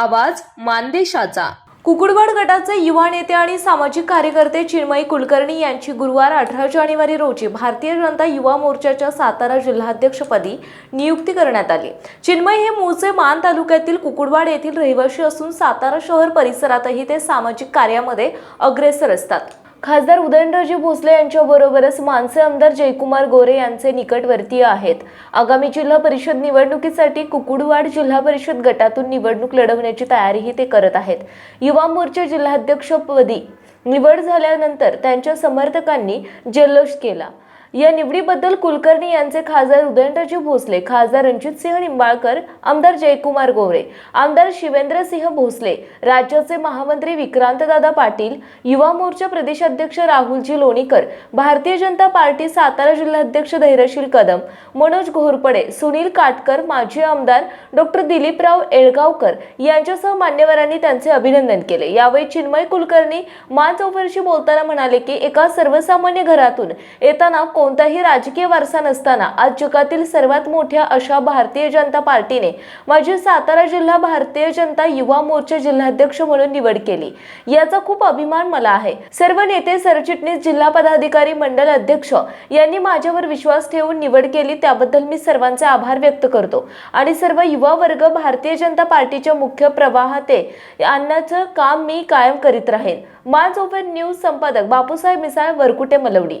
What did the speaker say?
आवाज मानदेशाचा. कुकुडवाड गटाचे युवा नेते आणि सामाजिक कार्यकर्ते चिन्मयी कुलकर्णी यांची गुरुवार अठरा जानेवारी रोजी भारतीय जनता युवा मोर्चाच्या सातारा जिल्हाध्यक्षपदी नियुक्ती करण्यात आली. चिन्मय हे मूळचे मान तालुक्यातील कुकुडवाड येथील रहिवासी असून सातारा शहर परिसरातही ते सामाजिक कार्यामध्ये अग्रेसर असतात. खासदार उदयनराजे भोसले यांच्याबरोबरच मानसे आमदार जयकुमार गोरे यांचे निकटवर्तीय आहेत. आगामी जिल्हा परिषद निवडणुकीसाठी कुकुडवाड जिल्हा परिषद गटातून निवडणूक लढवण्याची तयारीही ते करत आहेत. युवा मोर्चा जिल्हाध्यक्षपदी निवड झाल्यानंतर त्यांच्या समर्थकांनी जल्लोष केला. या निवडीबद्दल कुलकर्णी यांचे खासदार उदयनराजे भोसले खासदार रणजितसिंह निंबाळकर आमदार जयकुमार गोरे आमदार शिवेंद्रसिंह भोसले राज्याचे महामंत्री विक्रांतदादा पाटील युवा मोर्चा प्रदेशाध्यक्ष राहुलजी लोणीकर भारतीय जनता पार्टी सातारा जिल्हाध्यक्ष धैर्यशील कदम मनोज घोरपडे सुनील काटकर माजी आमदार डॉक्टर दिलीपराव येळगावकर यांच्यासह मान्यवरांनी त्यांचे अभिनंदन केले. यावेळी चिन्मय कुलकर्णी मान चौफरशी बोलताना म्हणाले की एका सर्वसामान्य घरातून येताना कोणताही राजकीय वारसा नसताना आज जगातील सर्वात मोठ्या अशा भारतीय जनता पार्टीने माझी सातारा जिल्हा भारतीय जनता युवा मोर्चा जिल्हाध्यक्ष म्हणून निवड केली. याचा खूप अभिमान मला आहे. सर्व नेते सरचिटणीस जिल्हा पदाधिकारी मंडल अध्यक्ष यांनी माझ्यावर विश्वास ठेवून निवड केली त्याबद्दल मी सर्वांचे आभार व्यक्त करतो. आणि सर्व युवा वर्ग भारतीय जनता पार्टीच्या मुख्य प्रवाहाते आणण्याचं काम मी कायम करीत राहीन. माझ ओपन न्यूज संपादक बापूसाहेब मिसाळ वरकुटे मलवडी.